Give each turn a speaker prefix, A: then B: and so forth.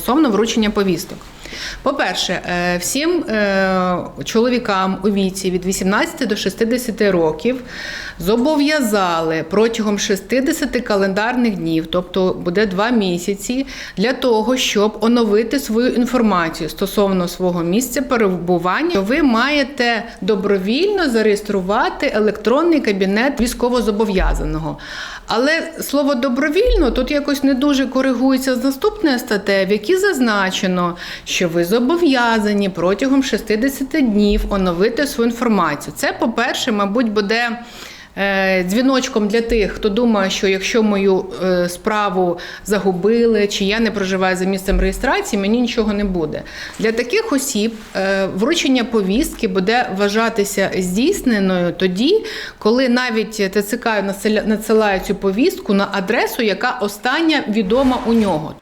A: стосовно вручення повісток. По-перше, е, всім е, чоловікам у віці від 18 до 60 років зобов'язали протягом 60 календарних днів, тобто буде 2 місяці, для того, щоб оновити свою інформацію стосовно свого місця перебування, ви маєте добровільно зареєструвати електронний кабінет військовозобов'язаного. Але слово добровільно тут якось не дуже коригується з наступної статтею, в якій зазначено, що ви зобов'язані протягом 60 днів оновити свою інформацію. Це, по-перше, мабуть, буде. е, Дзвіночком для тих, хто думає, що якщо мою е, справу загубили, чи я не проживаю за місцем реєстрації, мені нічого не буде. Для таких осіб е, вручення повістки буде вважатися здійсненою тоді, коли навіть ТЦК надсилає цю повістку на адресу, яка остання відома у нього.